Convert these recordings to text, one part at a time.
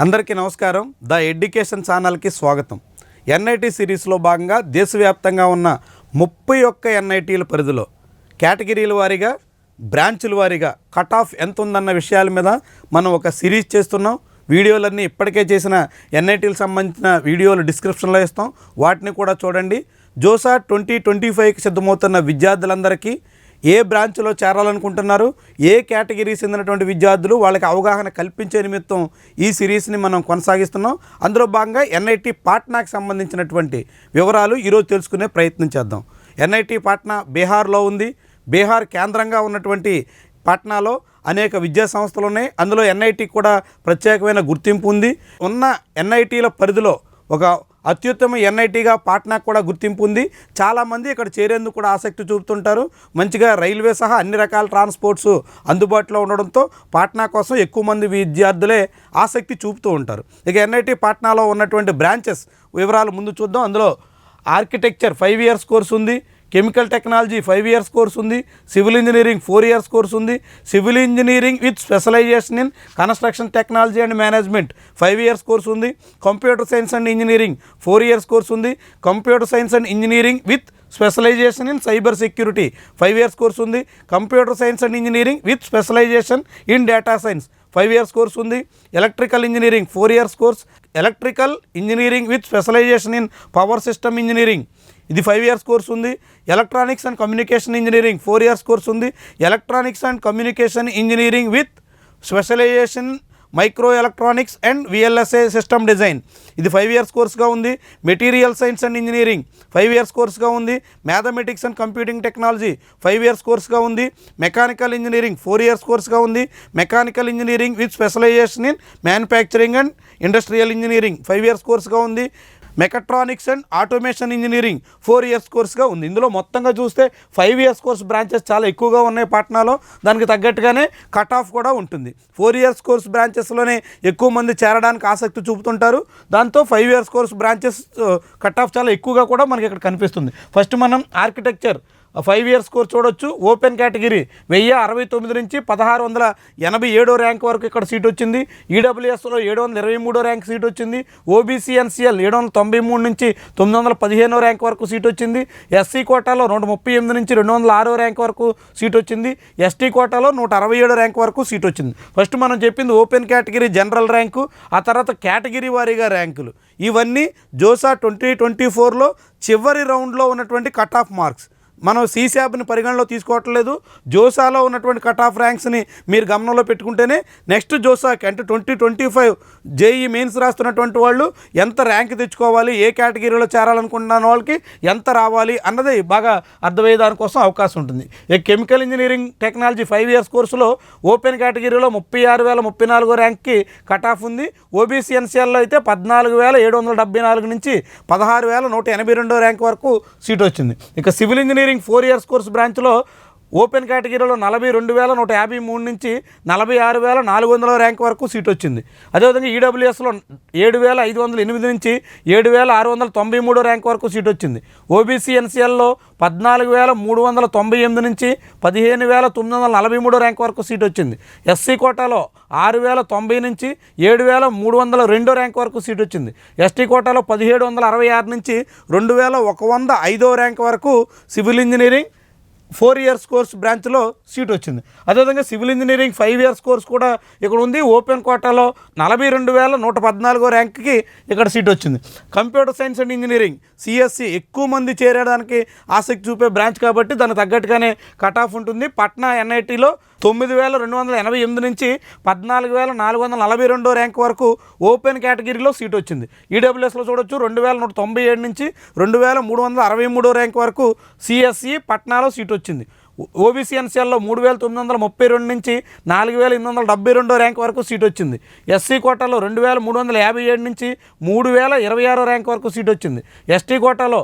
అందరికీ నమస్కారం. The education ఛానల్కి స్వాగతం. ఎన్ఐటి సిరీస్లో భాగంగా దేశవ్యాప్తంగా ఉన్న ముప్పై ఒక్క ఎన్ఐటీల పరిధిలో కేటగిరీల వారీగా బ్రాంచుల వారీగా కట్ ఆఫ్ ఎంత ఉందన్న విషయాల మీద మనం ఒక సిరీస్ చేస్తున్నాం. వీడియోలన్నీ ఇప్పటికే చేసిన ఎన్ఐటీలకు సంబంధించిన వీడియోలు డిస్క్రిప్షన్లో ఇస్తాం వాటిని కూడా చూడండి. జోసా ట్వంటీ ట్వంటీ ఫైవ్కి సిద్ధమవుతున్న విద్యార్థులందరికీ ఏ బ్రాంచ్లో చేరాలనుకుంటున్నారు ఏ కేటగిరీ చెందినటువంటి విద్యార్థులు వాళ్ళకి అవగాహన కల్పించే నిమిత్తం ఈ సిరీస్ని మనం కొనసాగిస్తున్నాం. అందులో భాగంగా ఎన్ఐటి పాట్నాకి సంబంధించినటువంటి వివరాలు ఈరోజు తెలుసుకునే ప్రయత్నం చేద్దాం. ఎన్ఐటి పాట్నా బీహార్లో ఉంది. బీహార్ కేంద్రంగా ఉన్నటువంటి పాట్నాలో అనేక విద్యా సంస్థలు ఉన్నాయి. అందులో ఎన్ఐటి కూడా ప్రత్యేకమైన గుర్తింపు ఉంది. ఉన్న ఎన్ఐటీల పరిధిలో ఒక అత్యుత్తమ ఎన్ఐటీగా పాట్నాకు కూడా గుర్తింపు ఉంది. చాలామంది ఇక్కడ చేరేందుకు కూడా ఆసక్తి చూపుతుంటారు. మంచిగా రైల్వే సహా అన్ని రకాల ట్రాన్స్పోర్ట్స్ అందుబాటులో ఉండడంతో పాట్నా కోసం ఎక్కువ మంది విద్యార్థులే ఆసక్తి చూపుతూ ఉంటారు. ఇక ఎన్ఐటీ పాట్నాలో ఉన్నటువంటి బ్రాంచెస్ వివరాలు ముందు చూద్దాం. అందులో ఆర్కిటెక్చర్ ఫైవ్ ఇయర్స్ కోర్స్ ఉంది. Chemical technology five years course ఉంది civil engineering four years course ఉంది. Civil engineering with specialization in construction technology and management five years course ఉంది. Computer science and engineering four years course ఉంది. Computer science and engineering with specialization in cyber security five years course ఉంది. Computer science and engineering with specialization in data science five years course ఉంది. Electrical engineering four years course. Electrical engineering with specialization in power system engineering ఇది five years course ఉంది. Electronics and communication engineering four years course ఉంది. Electronics and communication engineering with specialization microelectronics and VLSA system design ఇది five years కోర్స్గా ఉంది. Material science and engineering five years కోర్స్గా ఉంది. Mathematics and computing technology five years కోర్స్గా ఉంది. Mechanical engineering four years కోర్స్గా ఉంది. Mechanical engineering with specialization in manufacturing and industrial engineering five years కోర్స్గా ఉంది. Mechatronics and automation engineering four years కోర్స్గా ఉంది. ఇందులో మొత్తంగా చూస్తే five years course branches చాలా ఎక్కువగా ఉన్నాయి పాట్నాలో. దానికి తగ్గట్టుగానే కట్ ఆఫ్ కూడా ఉంటుంది. ఫోర్ ఇయర్స్ కోర్స్ బ్రాంచెస్లోనే ఎక్కువ మంది చేరడానికి ఆసక్తి చూపుతుంటారు. దాంతో five years course branches cut off చాలా ఎక్కువగా కూడా మనకి ఇక్కడ కనిపిస్తుంది. ఫస్ట్ మనం ఆర్కిటెక్చర్ ఫైవ్ ఇయర్స్ స్కోర్ చూడొచ్చు. ఓపెన్ కేటగిరీ వెయ్యి అరవై తొమ్మిది నుంచి పదహారు వందల ఎనభై ఏడో ర్యాంక్ వరకు ఇక్కడ సీట్ వచ్చింది. ఈడబ్ల్యూఎస్లో ఏడు వందల ఇరవై మూడో ర్యాంక్ సీట్ వచ్చింది. ఓబీసీ ఎన్సీఎల్ ఏడు వందల తొంభై మూడు నుంచి తొమ్మిది వందల పదిహేనో ర్యాంక్ వరకు సీట్ వచ్చింది. ఎస్సీ కోటాలో నూట ముప్పై ఎనిమిది నుంచి రెండు వందల ఆరో ర్యాంక్ వరకు సీట్ వచ్చింది. ఎస్టీ కోటాలో నూట అరవై ఏడో ర్యాంక్ వరకు సీట్ వచ్చింది. ఫస్ట్ మనం చెప్పింది ఓపెన్ కేటగిరీ జనరల్ ర్యాంకు ఆ తర్వాత కేటగిరీ వారీగా ర్యాంకులు ఇవన్నీ జోసా ట్వంటీ ట్వంటీ ఫోర్లో చివరి రౌండ్లో ఉన్నటువంటి కట్ ఆఫ్ మార్క్స్ మనం సీశాబ్ని పరిగణలో తీసుకోవట్లేదు. జోసాలో ఉన్నటువంటి కట్ ఆఫ్ ర్యాంక్స్ని మీరు గమనంలో పెట్టుకుంటేనే నెక్స్ట్ జోసాకి అంటే twenty twenty five JEE mains రాస్తున్నటువంటి వాళ్ళు ఎంత ర్యాంక్ తెచ్చుకోవాలి ఏ కేటగిరీలో చేరాలనుకుంటున్న వాళ్ళకి ఎంత రావాలి అన్నది బాగా అర్థమయ్యే దానికోసం అవకాశం ఉంటుంది. ఈ chemical engineering technology five years కోర్సులో ఓపెన్ కేటగిరీలో ముప్పై ఆరు వేల ముప్పై నాలుగో ర్యాంక్కి కట్ ఆఫ్ ఉంది. ఓబీసీ ఎన్సీఎల్లో అయితే పద్నాలుగు వేల ఏడు వందల డెబ్బై నాలుగు నుంచి పదహారు వేల నూట ఎనభై రెండో ర్యాంక్ వరకు సీట్ వచ్చింది. ఇక civil engineering four years course బ్రాంచ్లో ఓపెన్ కేటగిరీలో నలభై రెండు వేల నూట యాభై మూడు నుంచి నలభై ఆరు వేల నాలుగు వందల ర్యాంక్ వరకు సీట్ వచ్చింది. అదేవిధంగా ఈడబ్ల్యూఎస్లో ఏడు వేల ఐదు వందల ఎనిమిది నుంచి ఏడు వేల ఆరు వందల తొంభై మూడో ర్యాంక్ వరకు సీట్ వచ్చింది. ఓబీసీ ఎన్సీఎల్లో పద్నాలుగు వేల మూడు వందల తొంభై ఎనిమిది నుంచి పదిహేను వేల తొమ్మిది వందల నలభై మూడో ర్యాంక్ వరకు సీట్ వచ్చింది. ఎస్సీ కోటాలో ఆరు వేల తొంభై నుంచి ఏడు వేల మూడు వందల రెండో ర్యాంక్ వరకు సీట్ వచ్చింది. ఎస్టీ కోటాలో పదిహేడు వందల అరవై ఆరు నుంచి రెండు వేల ఒక వంద ఐదో ర్యాంక్ వరకు civil engineering four years course బ్రాంచ్లో సీట్ వచ్చింది. అదేవిధంగా civil engineering five years course కూడా ఇక్కడ ఉంది. ఓపెన్ కోటాలో నలభై రెండు వేల నూట పద్నాలుగో ర్యాంక్కి ఇక్కడ సీట్ వచ్చింది. Computer science and engineering CSE ఎక్కువ మంది చేరడానికి ఆసక్తి చూపే బ్రాంచ్ కాబట్టి దానికి తగ్గట్టుగానే కట్ ఆఫ్ ఉంటుంది. పట్నా ఎన్ఐటీలో తొమ్మిది వేల రెండు వందల ఎనభై ఎనిమిది నుంచి పద్నాలుగు వేల నాలుగు వందల నలభై రెండో ర్యాంక్ వరకు ఓపెన్ కేటగిరీలో సీట్ వచ్చింది. ఈడబ్ల్యూఎస్లో చూడొచ్చు రెండు వేల నూట తొంభై ఏడు నుంచి రెండు వేల మూడు వందల అరవై మూడో ర్యాంక్ వరకు సిఎస్సి పట్నాలో సీట్ వచ్చింది. ఓబీసీ ఎన్సీఎల్లో మూడు వేల తొమ్మిది వందల ముప్పై రెండు నుంచి నాలుగు వేల ఎనిమిది వందల డెబ్బై రెండో ర్యాంక్ వరకు సీట్ వచ్చింది. ఎస్సీ కోటాలో రెండు వేల మూడు వందల యాభై ఏడు నుంచి మూడు వేల ఇరవై ఆరో ర్యాంక్ వరకు సీట్ వచ్చింది. ఎస్టీ కోటాలో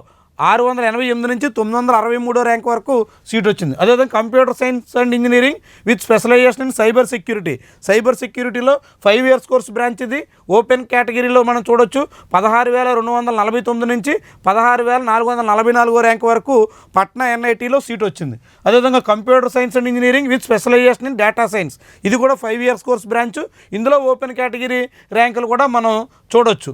ఆరు వందల ఎనభై ఎనిమిది నుంచి తొమ్మిది వందల అరవై మూడో ర్యాంక్ వరకు సీట్ వచ్చింది. అదేవిధంగా computer science and engineering with specialization in cyber security. Cyber సెక్యూరిటీలో five years course branch ఇది. ఓపెన్ కేటగిరీలో మనం చూడొచ్చు. పదహారు వేల రెండు వందల నలభై తొమ్మిది నుంచి పదహారు వేల నాలుగు వందల నలభై నాలుగో ర్యాంక్ వరకు పట్నా ఎన్ఐటీలో సీట్ వచ్చింది. అదేవిధంగా computer science and engineering with specialization in data science. ఇది కూడా ఫైవ్ ఇయర్స్ కోర్స్ బ్రాంచ్. ఇందులో ఓపెన్ కేటగిరీ ర్యాంకులు కూడా మనం చూడొచ్చు.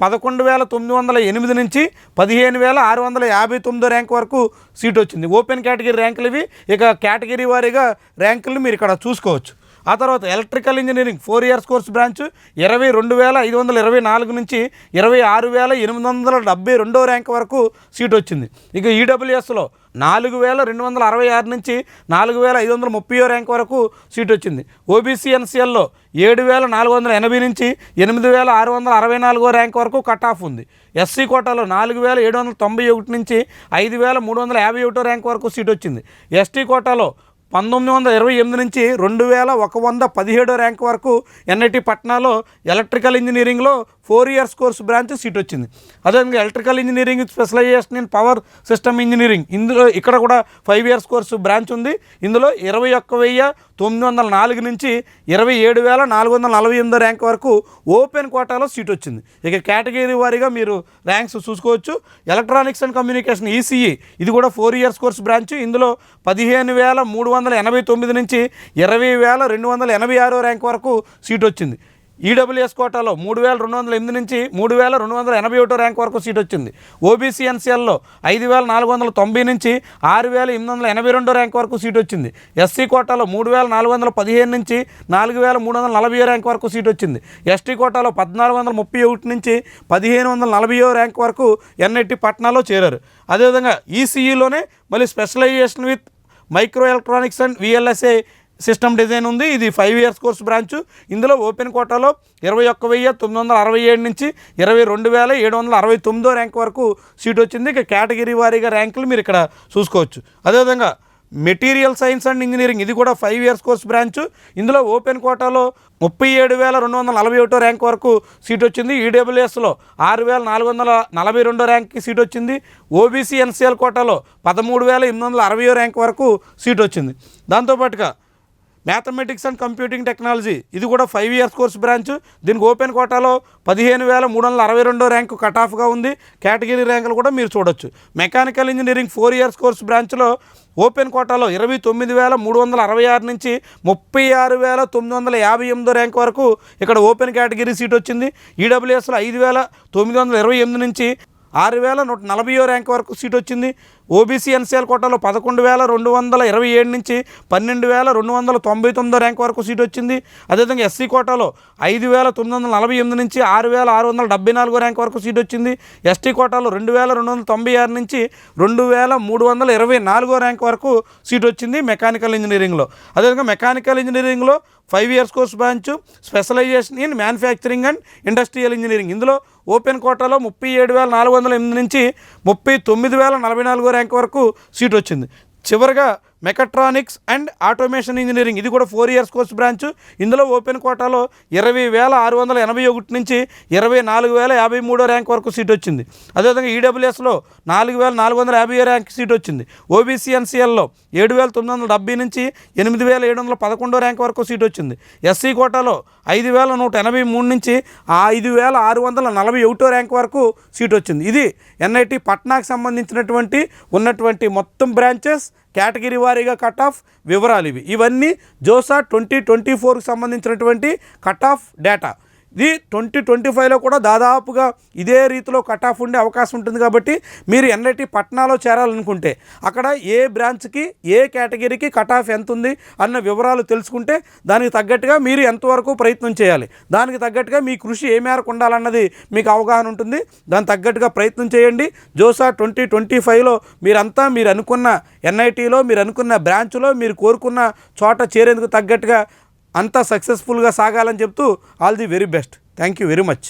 పదకొండు వేల తొమ్మిది వందల ఎనిమిది నుంచి పదిహేను వేల ఆరు వందల యాభై తొమ్మిదో ర్యాంక్ వరకు సీట్ వచ్చింది. ఓపెన్ కేటగిరీ ర్యాంకులు ఇవి. ఇక కేటగిరీ వారీగా ర్యాంకులు మీరు ఇక్కడ చూసుకోవచ్చు. ఆ తర్వాత electrical engineering four years course branch ఇరవై రెండు వేల ఐదు వందల ఇరవై నాలుగు నుంచి ఇరవై ఆరు వేల ఎనిమిది వందల డెబ్బై రెండో ర్యాంక్ వరకు సీట్ వచ్చింది. ఇక ఈడబ్ల్యూఎస్లో నాలుగు వేల రెండు వందల అరవై ఆరు నుంచి నాలుగు వేల ఐదు వందల ముప్పై ర్యాంక్ వరకు సీట్ వచ్చింది. ఓబీసీ ఎన్సీఎల్లో ఏడు వేల నాలుగు వందల ఎనభై నుంచి ఎనిమిది వేల ఆరు వందల అరవై నాలుగో ర్యాంక్ వరకు కట్ ఆఫ్ ఉంది. ఎస్సీ కోటాలో నాలుగు వేల ఏడు వందల తొంభై ఒకటి నుంచి ఐదు వేల మూడు వందల యాభై ఒకటో ర్యాంక్ వరకు సీట్ వచ్చింది. ఎస్టీ కోటాలో పంతొమ్మిది వందల ఇరవై ఎనిమిది నుంచి రెండు వేల ఒక వంద పదిహేడో ర్యాంక్ వరకు ఎన్ఐటి పట్నాలో ఎలక్ట్రికల్ ఇంజనీరింగ్లో four years course branch seat వచ్చింది. అదేవిధంగా electrical engineering specialization in power system engineering. ఇందులో ఇక్కడ కూడా ఫైవ్ ఇయర్స్ కోర్సు బ్రాంచ్ ఉంది. ఇందులో ఇరవై ఒక్క వెయ్యి తొమ్మిది వందల నాలుగు నుంచి ఇరవై ఏడు వేల నాలుగు వందల నలభై ఎనిమిదో ర్యాంక్ వరకు ఓపెన్ కోటాలో సీట్ వచ్చింది. ఇక కేటగిరీ వారీగా మీరు ర్యాంక్స్ చూసుకోవచ్చు. ఎలక్ట్రానిక్స్ అండ్ కమ్యూనికేషన్ ఈసీఈ ఇది కూడా ఫోర్ ఇయర్స్ కోర్స్ బ్రాంచ్. ఇందులో పదిహేను వేల మూడు వందల వందల ఎనభై తొమ్మిది నుంచి ఇరవై వేల రెండు వందల ఎనభై ఆరో ర్యాంక్ వరకు సీట్ వచ్చింది. ఈడబ్ల్యూఎస్ కోటాలో మూడు వేల రెండు వందల ఎనిమిది నుంచి మూడు వేల రెండు వందల ఎనభై ఒకటో ర్యాంక్ వరకు సీట్ వచ్చింది. ఓబీసీ ఎన్సీఎల్లో ఐదు వేల నాలుగు వందల తొంభై నుంచి ఆరు వేల ఎనిమిది వందల ఎనభై రెండో ర్యాంక్ వరకు సీట్ వచ్చింది. ఎస్సీ కోటాలో మూడు వేల నాలుగు వందల పదిహేను నుంచి నాలుగు వేల మూడు వందల నలభై ర్యాంక్ వరకు సీట్ వచ్చింది. ఎస్టీ కోటాలో పద్నాలుగు వందల ముప్పై ఒకటి నుంచి పదిహేను వందల నలభై ర్యాంక్ వరకు ఎన్ఐటి పట్నాలో చేరారు. అదేవిధంగా ఈసీఈలోనే మళ్ళీ specialization with microelectronics and VLSA system design ఉంది. ఇది ఫైవ్ ఇయర్స్ కోర్స్ బ్రాంచ్ ఇందులో ఓపెన్ కోటాలో ఇరవై ఒక్క వెయ్యి తొమ్మిది వందల అరవై ఏడు నుంచి ఇరవై రెండు వేల ఏడు వందల అరవై తొమ్మిదో ర్యాంక్ వరకు సీట్ వచ్చింది. ఇక కేటగిరీ వారీగా ర్యాంకులు మీరు ఇక్కడ చూసుకోవచ్చు. అదేవిధంగా మెటీరియల్ సైన్స్ అండ్ ఇంజనీరింగ్ ఇది కూడా ఫైవ్ ఇయర్స్ కోర్స్ బ్రాంచ్. ఇందులో ఓపెన్ కోటాలో ముప్పై ఏడు వేల రెండు వందల నలభై ఒకటో ర్యాంక్ వరకు సీట్ వచ్చింది. ఈడబ్ల్యూఎస్లో ఆరు వేల నాలుగు వందల నలభై రెండో ర్యాంక్కి సీట్ వచ్చింది. ఓబీసీ ఎన్సీఎల్ కోటాలో పదమూడు వేల ఎనిమిది వందల అరవై ర్యాంక్ వరకు సీట్ వచ్చింది. దాంతోపాటుగా మ్యాథమెటిక్స్ అండ్ కంప్యూటింగ్ టెక్నాలజీ ఇది కూడా ఫైవ్ ఇయర్స్ కోర్స్ బ్రాంచ్ దీనికి ఓపెన్ కోటాలో పదిహేను వేల మూడు వందల అరవై రెండో ర్యాంకు కట్ ఆఫ్గా ఉంది. కేటగిరీ ర్యాంకులు కూడా మీరు చూడొచ్చు. Mechanical engineering four years course బ్రాంచ్లో ఓపెన్ కోటాలో ఇరవై తొమ్మిది వేల మూడు వందల అరవై ఆరు నుంచి ముప్పై ఆరు వేల తొమ్మిది వందల యాభై ఎనిమిదో ర్యాంక్ వరకు ఇక్కడ ఓపెన్ కేటగిరీ సీట్ వచ్చింది. ఈడబ్ల్యూఎస్లో ఐదు వేల తొమ్మిది వందల ఇరవై ఎనిమిది నుంచి ఆరు వేల నూట నలభైయో ర్యాంక్ వరకు సీట్ వచ్చింది. ఓబీసీ ఎన్సీఎల్ కోటాలో పదకొండు వేల రెండు వందల ఇరవై ఏడు నుంచి పన్నెండు వేల రెండు వందల తొంభై తొమ్మిదో ర్యాంక్ వరకు సీట్ వచ్చింది. అదేవిధంగా ఎస్సీ కోటాలో ఐదు వేల తొమ్మిది వందల నలభై ఎనిమిది నుంచి ఆరు వేల ఆరు వందల డెబ్బై నాలుగో ర్యాంక్ వరకు సీట్ వచ్చింది. ఎస్టీ కోటాలో రెండు వేల రెండు వందల తొంభై ఆరు నుంచి రెండు వేల మూడు వందల ఇరవై నాలుగో ర్యాంక్ వరకు సీట్ వచ్చింది మెకానికల్ ఇంజనీరింగ్లో. అదేవిధంగా మెకానికల్ ఇంజనీరింగ్లో five years course branch specialization in manufacturing and industrial engineering. ఇందులో ఓపెన్ కోటాలో ముప్పై ఏడు వేల నాలుగు వందల ఎనిమిది నుంచి ముప్పై తొమ్మిది వేల నలభై నాలుగో ర్యాంక్ వరకు సీట్ వచ్చింది. చివరిగా మెకట్రానిక్స్ అండ్ ఆటోమేషన్ ఇంజనీరింగ్. ఇది కూడా ఫోర్ ఇయర్స్ కోర్స్ బ్రాంచ్. ఇందులో ఓపెన్ కోటాలో ఇరవై వేల ఆరు వందల ఎనభై ఒకటి నుంచి ఇరవై నాలుగు వేల యాభై మూడో ర్యాంక్ వరకు సీట్ వచ్చింది. అదేవిధంగా ఈడబ్ల్యూఎస్లో నాలుగు వేల నాలుగు వందల యాభై ర్యాంక్ సీట్ వచ్చింది. ఓబీసీ ఎన్సీఎల్లో ఏడు వేల తొమ్మిది వందల డెబ్బై నుంచి ఎనిమిది వేల ఏడు వందల పదకొండో ర్యాంక్ వరకు సీట్ వచ్చింది. ఎస్సీ కోటాలో ఐదు వేల నూట ఎనభై మూడు నుంచి ఐదు వేల ఆరు వందల నలభై ఒకటో ర్యాంక్ వరకు సీట్ వచ్చింది. ఇది ఎన్ఐటి పట్నాకు సంబంధించినటువంటి ఉన్నటువంటి మొత్తం బ్రాంచెస్ కేటగిరీ వారీగా కట్ ఆఫ్ వివరాలు ఇవి. ఇవన్నీ జోసా ట్వంటీ ట్వంటీ ఫోర్కి సంబంధించినటువంటి కట్ ఆఫ్ డేటా. ఇది ట్వంటీ ట్వంటీ ఫైవ్లో కూడా దాదాపుగా ఇదే రీతిలో కట్ ఆఫ్ ఉండే అవకాశం ఉంటుంది కాబట్టి మీరు ఎన్ఐటి పట్నాలో చేరాలనుకుంటే అక్కడ ఏ బ్రాంచ్కి ఏ కేటగిరీకి కట్ ఆఫ్ ఎంత ఉంది అన్న వివరాలు తెలుసుకుంటే దానికి తగ్గట్టుగా మీరు ఎంతవరకు ప్రయత్నం చేయాలి. దానికి తగ్గట్టుగా మీ కృషి ఏ మేరకు ఉండాలన్నది మీకు అవగాహన ఉంటుంది. దానికి తగ్గట్టుగా ప్రయత్నం చేయండి. జోసా ట్వంటీ ట్వంటీ ఫైవ్లో మీరంతా మీరు అనుకున్న ఎన్ఐటీలో మీరు అనుకున్న బ్రాంచ్లో మీరు కోరుకున్న చోట చేరేందుకు తగ్గట్టుగా అంతా సక్సెస్ఫుల్గా సాగాలని చెప్తూ all the very best. Thank you very much.